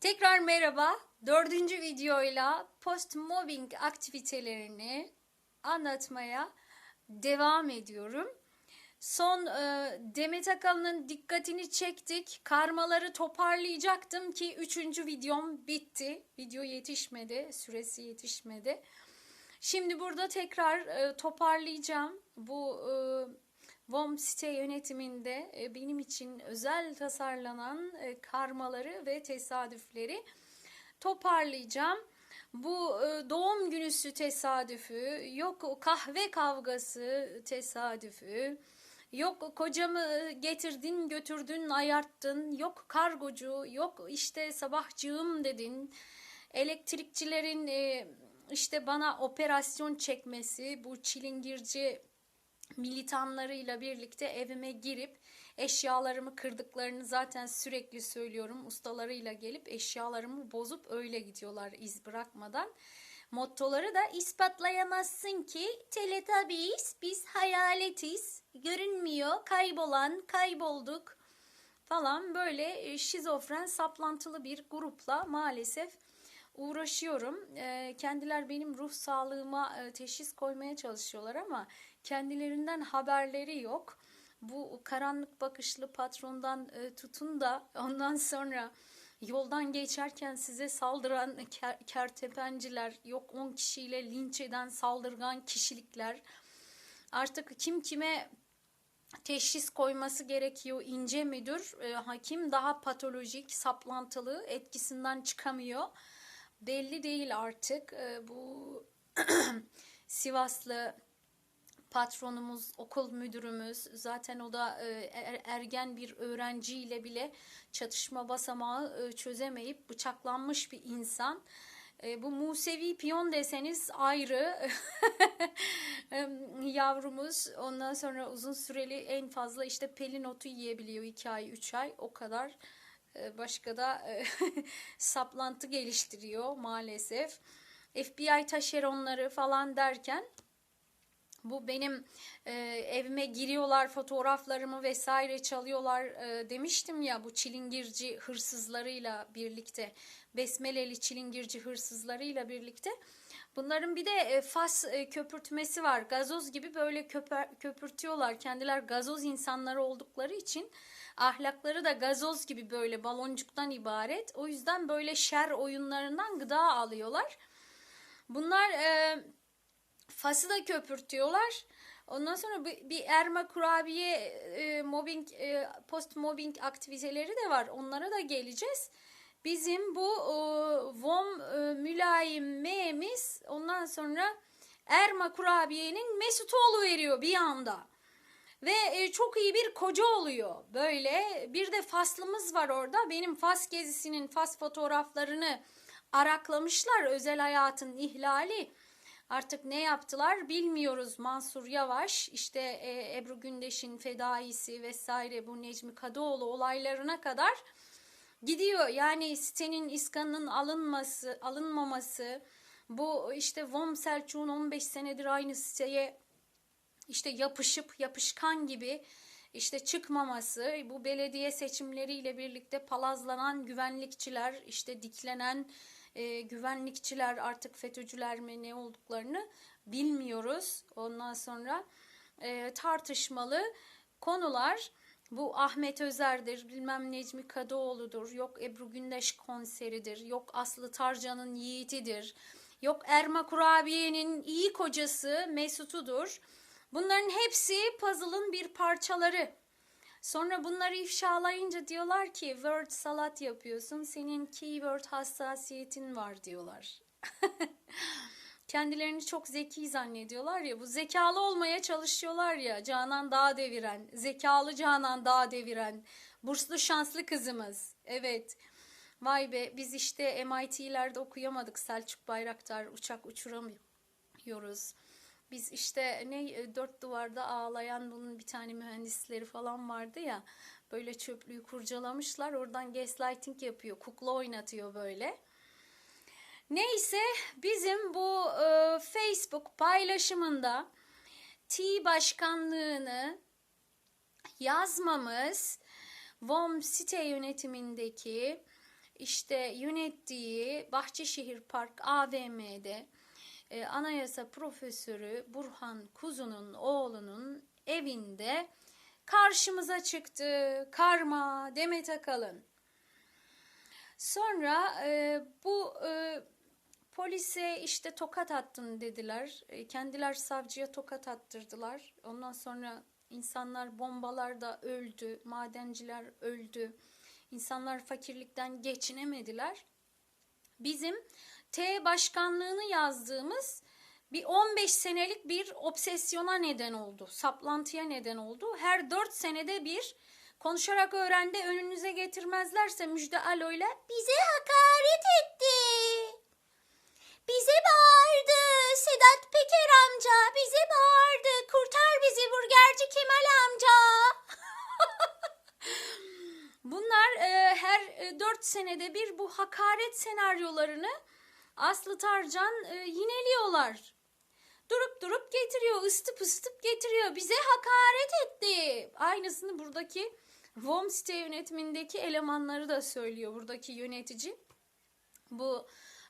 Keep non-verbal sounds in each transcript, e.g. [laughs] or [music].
Tekrar merhaba. Dördüncü videoyla post mobbing aktivitelerini anlatmaya devam ediyorum. Son e, Demet Akalın'ın dikkatini çektik. Karmaları toparlayacaktım ki üçüncü videom bitti. Video yetişmedi, süresi yetişmedi. Şimdi burada tekrar e, toparlayacağım. Bu e, VOM site yönetiminde e, benim için özel tasarlanan e, karmaları ve tesadüfleri toparlayacağım. Bu e, doğum günüsü tesadüfü, yok kahve kavgası tesadüfü, yok kocamı getirdin götürdün ayarttın, yok kargocu, yok işte sabahcığım dedin, elektrikçilerin işte bana operasyon çekmesi, bu çilingirci militanlarıyla birlikte evime girip eşyalarımı kırdıklarını zaten sürekli söylüyorum. Ustalarıyla gelip eşyalarımı bozup öyle gidiyorlar iz bırakmadan. Mottoları da ispatlayamazsın ki teletabiyiz, biz hayaletiz, görünmüyor, kaybolan, kaybolduk falan böyle şizofren saplantılı bir grupla maalesef uğraşıyorum. E, kendiler benim ruh sağlığıma e, teşhis koymaya çalışıyorlar ama kendilerinden haberleri yok. Bu karanlık bakışlı patrondan e, tutun da ondan sonra yoldan geçerken size saldıran ker, kertepenciler, yok 10 kişiyle linç eden saldırgan kişilikler. Artık kim kime teşhis koyması gerekiyor ince müdür, e, hakim daha patolojik, saplantılı, etkisinden çıkamıyor belli değil artık. E, bu [clears throat] Sivaslı patronumuz, okul müdürümüz zaten o da e, er, ergen bir öğrenciyle bile çatışma basamağı e, çözemeyip bıçaklanmış bir insan. E, bu Musevi piyon deseniz ayrı [laughs] yavrumuz ondan sonra uzun süreli en fazla işte pelin otu yiyebiliyor 2 ay 3 ay o kadar ee, başka da e, [laughs] saplantı geliştiriyor maalesef. FBI taşeronları falan derken bu benim e, evime giriyorlar fotoğraflarımı vesaire çalıyorlar e, demiştim ya bu çilingirci hırsızlarıyla birlikte besmeleli çilingirci hırsızlarıyla birlikte bunların bir de e, fas e, köpürtmesi var gazoz gibi böyle köper, köpürtüyorlar kendiler gazoz insanları oldukları için Ahlakları da gazoz gibi böyle baloncuktan ibaret. O yüzden böyle şer oyunlarından gıda alıyorlar. Bunlar e, fası da köpürtüyorlar. Ondan sonra bir, bir erma kurabiye e, mobbing e, post mobbing aktiviteleri de var. Onlara da geleceğiz. Bizim bu e, VOM e, mülayim M'miz ondan sonra Erma kurabiyenin Mesutoğlu veriyor bir anda. Ve e, çok iyi bir koca oluyor böyle. Bir de faslımız var orada. Benim fas gezisinin fas fotoğraflarını araklamışlar. Özel hayatın ihlali. Artık ne yaptılar bilmiyoruz. Mansur Yavaş, işte e, Ebru Gündeş'in fedaisi vesaire bu Necmi Kadıoğlu olaylarına kadar gidiyor. Yani sitenin iskanının alınması, alınmaması, bu işte Vom Selçuk'un 15 senedir aynı siteye işte yapışıp yapışkan gibi işte çıkmaması, bu belediye seçimleriyle birlikte palazlanan güvenlikçiler, işte diklenen e, güvenlikçiler artık FETÖ'cüler mi ne olduklarını bilmiyoruz. Ondan sonra e, tartışmalı konular bu Ahmet Özer'dir, bilmem Necmi Kadıoğlu'dur, yok Ebru Gündeş konseridir, yok Aslı Tarcan'ın yiğitidir, yok Erma Kurabiye'nin iyi kocası Mesut'udur. Bunların hepsi puzzle'ın bir parçaları. Sonra bunları ifşalayınca diyorlar ki word salat yapıyorsun. Senin keyword hassasiyetin var diyorlar. [laughs] Kendilerini çok zeki zannediyorlar ya. Bu zekalı olmaya çalışıyorlar ya. Canan Dağ deviren, zekalı Canan Dağ deviren, burslu şanslı kızımız. Evet. Vay be biz işte MIT'lerde okuyamadık Selçuk Bayraktar uçak uçuramıyoruz. Biz işte ne dört duvarda ağlayan bunun bir tane mühendisleri falan vardı ya. Böyle çöplüğü kurcalamışlar. Oradan gaslighting yapıyor. Kukla oynatıyor böyle. Neyse bizim bu e, Facebook paylaşımında T başkanlığını yazmamız VOM site yönetimindeki işte yönettiği Bahçeşehir Park AVM'de e, anayasa profesörü Burhan Kuzu'nun oğlunun evinde karşımıza çıktı. Karma Demet Akalın. Sonra e, bu e, polise işte tokat attın dediler. E, kendiler savcıya tokat attırdılar. Ondan sonra insanlar bombalarda öldü. Madenciler öldü. İnsanlar fakirlikten geçinemediler. Bizim T başkanlığını yazdığımız bir 15 senelik bir obsesyona neden oldu. Saplantıya neden oldu. Her 4 senede bir konuşarak öğrendi önünüze getirmezlerse Müjde Alo ile bize hakaret etti. Bize bağırdı. Sedat Peker amca bize bağırdı. Kurtar bizi burgerci Kemal amca. [laughs] Bunlar e, her e, 4 senede bir bu hakaret senaryolarını Aslı Tarcan e, yineliyorlar. Durup durup getiriyor, ısıtıp ısıtıp getiriyor. Bize hakaret etti. Aynısını buradaki VOM site yönetimindeki elemanları da söylüyor buradaki yönetici. Bu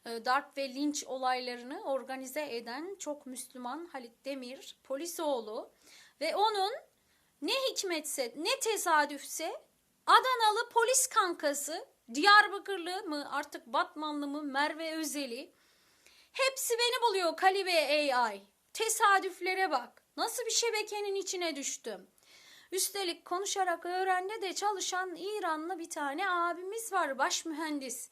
darp ve linç olaylarını organize eden çok Müslüman Halit Demir, polisoğlu ve onun ne hikmetse ne tesadüfse Adanalı polis kankası Diyarbakırlı mı artık Batmanlı mı Merve Özeli hepsi beni buluyor Kalibe AI. Tesadüflere bak. Nasıl bir şebekenin içine düştüm. Üstelik konuşarak öğrende de çalışan İranlı bir tane abimiz var baş mühendis.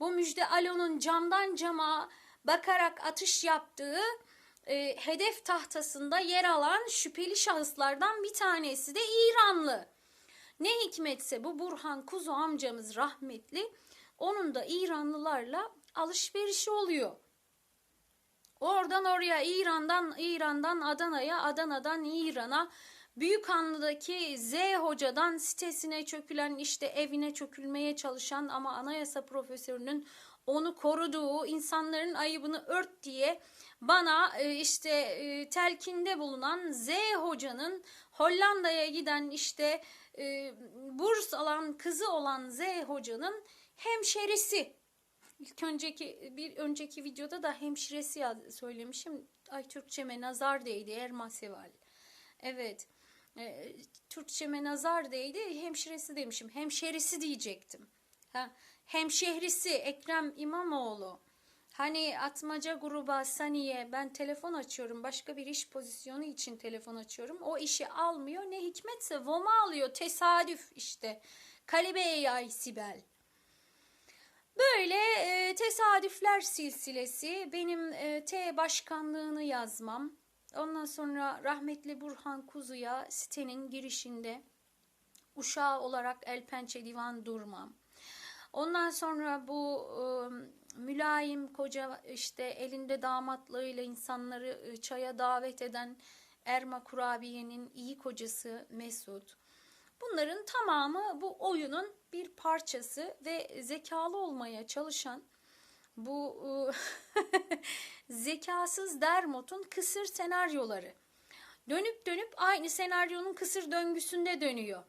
Bu Müjde Alo'nun camdan cama bakarak atış yaptığı e, hedef tahtasında yer alan şüpheli şahıslardan bir tanesi de İranlı. Ne hikmetse bu Burhan Kuzu amcamız rahmetli onun da İranlılarla alışverişi oluyor. Oradan oraya İran'dan İran'dan Adana'ya Adana'dan İran'a Büyükhanlı'daki Z hocadan sitesine çökülen işte evine çökülmeye çalışan ama anayasa profesörünün onu koruduğu insanların ayıbını ört diye bana e, işte e, telkinde bulunan Z hocanın Hollanda'ya giden işte e, burs alan kızı olan Z hocanın hemşerisi. İlk önceki bir önceki videoda da hemşiresi söylemişim. Ay Türkçeme nazar değdi Erma Seval. Evet. E, Türkçeme nazar değdi hemşiresi demişim. Hemşerisi diyecektim. Ha, hemşehrisi Ekrem İmamoğlu. Hani atmaca gruba Saniye ben telefon açıyorum başka bir iş pozisyonu için telefon açıyorum. O işi almıyor ne hikmetse VOM'a alıyor tesadüf işte. Kalibe AI Sibel. Böyle e, tesadüfler silsilesi benim e, T başkanlığını yazmam. Ondan sonra rahmetli Burhan Kuzu'ya sitenin girişinde uşağı olarak el pençe divan durmam. Ondan sonra bu e, mülayim koca işte elinde damatlığıyla insanları e, çaya davet eden Erma Kurabiye'nin iyi kocası Mesut. Bunların tamamı bu oyunun bir parçası ve zekalı olmaya çalışan bu e, [laughs] zekasız Dermot'un kısır senaryoları. Dönüp dönüp aynı senaryonun kısır döngüsünde dönüyor.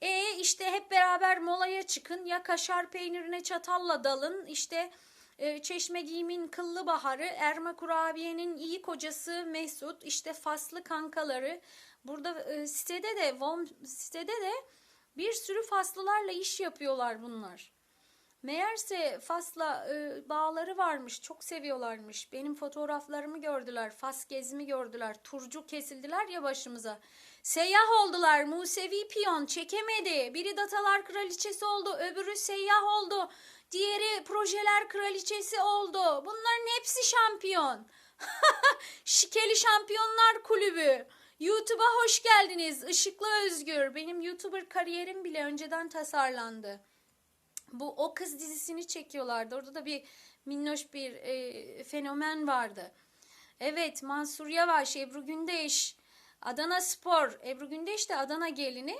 E işte hep beraber molaya çıkın ya kaşar peynirine çatalla dalın işte e, Çeşme Giyim'in Kıllı Baharı, Erma Kurabiye'nin iyi kocası Mesut, işte Faslı kankaları. Burada e, sitede de, Vom sitede de bir sürü Faslılarla iş yapıyorlar bunlar. Meğerse Fas'la e, bağları varmış, çok seviyorlarmış. Benim fotoğraflarımı gördüler, Fas gezimi gördüler, turcu kesildiler ya başımıza. Seyyah oldular, Musevi piyon çekemedi. Biri datalar kraliçesi oldu, öbürü seyyah oldu. Diğeri projeler kraliçesi oldu. Bunların hepsi şampiyon. [laughs] Şikeli Şampiyonlar Kulübü. YouTube'a hoş geldiniz. Işıklı Özgür. Benim YouTuber kariyerim bile önceden tasarlandı. Bu O Kız dizisini çekiyorlardı. Orada da bir minnoş bir e, fenomen vardı. Evet Mansur Yavaş, Ebru Gündeş, Adana Spor. Ebru Gündeş de Adana gelini.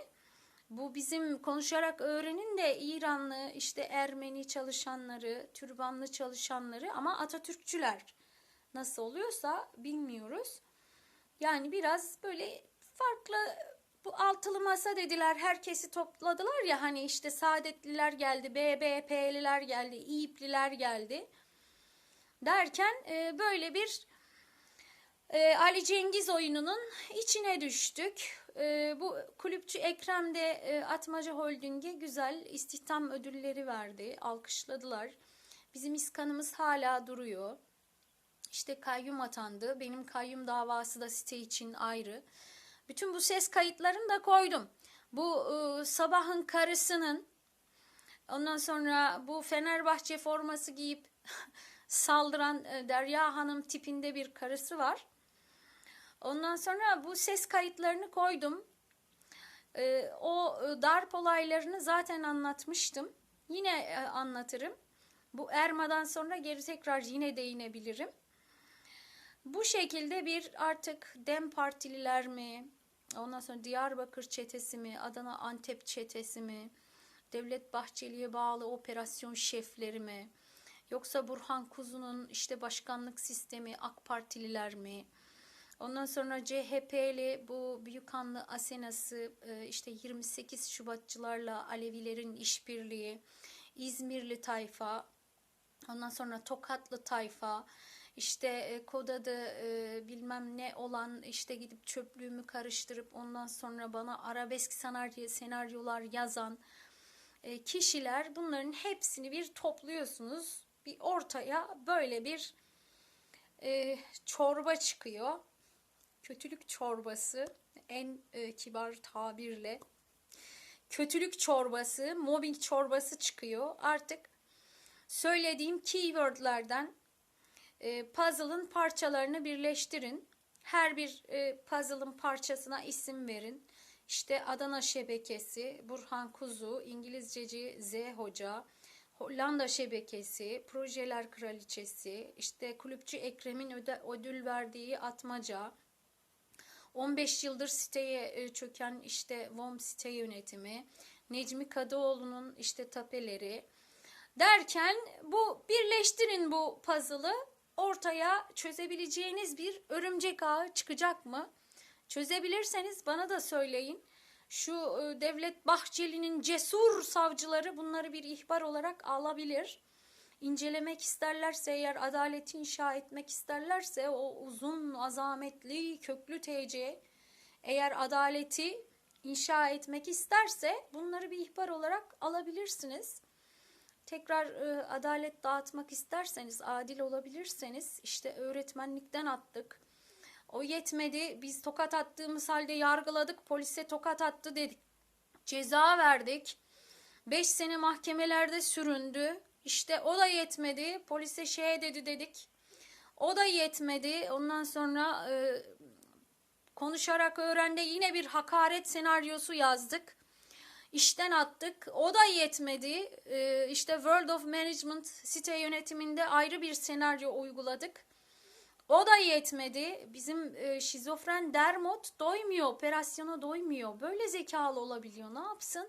Bu bizim konuşarak öğrenin de İranlı, işte Ermeni çalışanları, türbanlı çalışanları ama Atatürkçüler. Nasıl oluyorsa bilmiyoruz. Yani biraz böyle farklı Bu altılı masa dediler. Herkesi topladılar ya hani işte Saadetliler geldi, BBP'liler geldi, İYİP'liler geldi. Derken e, böyle bir e, Ali Cengiz oyununun içine düştük. E, bu kulüpçü Ekrem de e, Atmaca Holding'e güzel istihdam ödülleri verdi. Alkışladılar. Bizim iskanımız hala duruyor. İşte kayyum atandı. Benim kayyum davası da site için ayrı. Bütün bu ses kayıtlarını da koydum. Bu e, sabahın karısının ondan sonra bu Fenerbahçe forması giyip [laughs] saldıran e, Derya Hanım tipinde bir karısı var. Ondan sonra bu ses kayıtlarını koydum. E, o e, darp olaylarını zaten anlatmıştım. Yine e, anlatırım. Bu Erma'dan sonra geri tekrar yine değinebilirim. Bu şekilde bir artık Dem Partililer mi, ondan sonra Diyarbakır çetesi mi, Adana Antep çetesi mi, Devlet Bahçeli'ye bağlı operasyon şefleri mi, yoksa Burhan Kuzu'nun işte başkanlık sistemi AK Partililer mi, ondan sonra CHP'li bu Büyükhanlı Asenası e, işte 28 Şubatçılarla Alevilerin işbirliği, İzmirli tayfa, ondan sonra Tokatlı tayfa, işte e, kod adı e, bilmem ne olan işte gidip çöplüğümü karıştırıp ondan sonra bana arabesk senaryo, senaryolar yazan e, kişiler bunların hepsini bir topluyorsunuz. Bir ortaya böyle bir e, çorba çıkıyor. Kötülük çorbası en e, kibar tabirle. Kötülük çorbası, mobbing çorbası çıkıyor. Artık söylediğim keywordlerden e, puzzle'ın parçalarını birleştirin. Her bir e, puzzle'ın parçasına isim verin. İşte Adana şebekesi, Burhan Kuzu, İngilizceci Z Hoca, Hollanda şebekesi, Projeler Kraliçesi, işte Kulüpçü Ekrem'in ödül verdiği Atmaca, 15 yıldır siteye e, çöken işte VOM site yönetimi, Necmi Kadıoğlu'nun işte tapeleri derken bu birleştirin bu puzzle'ı ortaya çözebileceğiniz bir örümcek ağı çıkacak mı? Çözebilirseniz bana da söyleyin. Şu e, Devlet Bahçeli'nin cesur savcıları bunları bir ihbar olarak alabilir. İncelemek isterlerse eğer adaleti inşa etmek isterlerse o uzun azametli köklü TC eğer adaleti inşa etmek isterse bunları bir ihbar olarak alabilirsiniz tekrar e, adalet dağıtmak isterseniz, adil olabilirseniz işte öğretmenlikten attık. O yetmedi. Biz tokat attığımız halde yargıladık. Polise tokat attı dedik. Ceza verdik. 5 sene mahkemelerde süründü. İşte o da yetmedi. Polise şey dedi dedik. O da yetmedi. Ondan sonra e, konuşarak öğrendi. Yine bir hakaret senaryosu yazdık işten attık. O da yetmedi. Ee, işte World of Management site yönetiminde ayrı bir senaryo uyguladık. O da yetmedi. Bizim e, şizofren Dermot doymuyor, operasyona doymuyor. Böyle zekalı olabiliyor. Ne yapsın?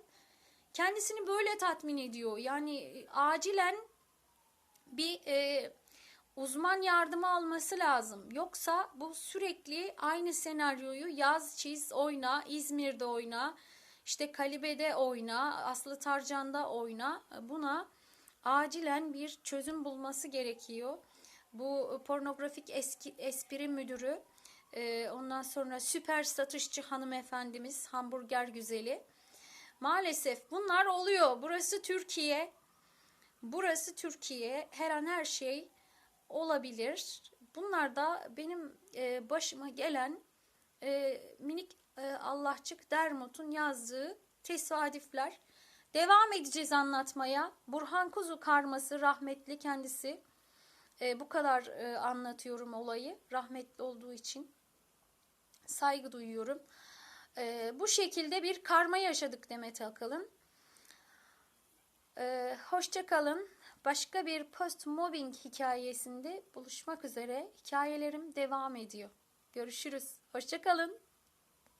Kendisini böyle tatmin ediyor. Yani e, acilen bir e, uzman yardımı alması lazım. Yoksa bu sürekli aynı senaryoyu yaz, çiz, oyna, İzmir'de oyna, işte Kalibe'de oyna, Aslı Tarcan'da oyna. Buna acilen bir çözüm bulması gerekiyor. Bu pornografik eski, espri müdürü, e, ondan sonra süper satışçı hanımefendimiz, hamburger güzeli. Maalesef bunlar oluyor. Burası Türkiye. Burası Türkiye. Her an her şey olabilir. Bunlar da benim e, başıma gelen e, minik e, Allahçık Dermot'un yazdığı tesadüfler. Devam edeceğiz anlatmaya. Burhan Kuzu karması rahmetli kendisi. E, bu kadar e, anlatıyorum olayı. Rahmetli olduğu için saygı duyuyorum. E, bu şekilde bir karma yaşadık Demet Akalın. E, hoşça. Başka bir post mobbing hikayesinde buluşmak üzere. Hikayelerim devam ediyor. Görüşürüz. Hoşça kalın.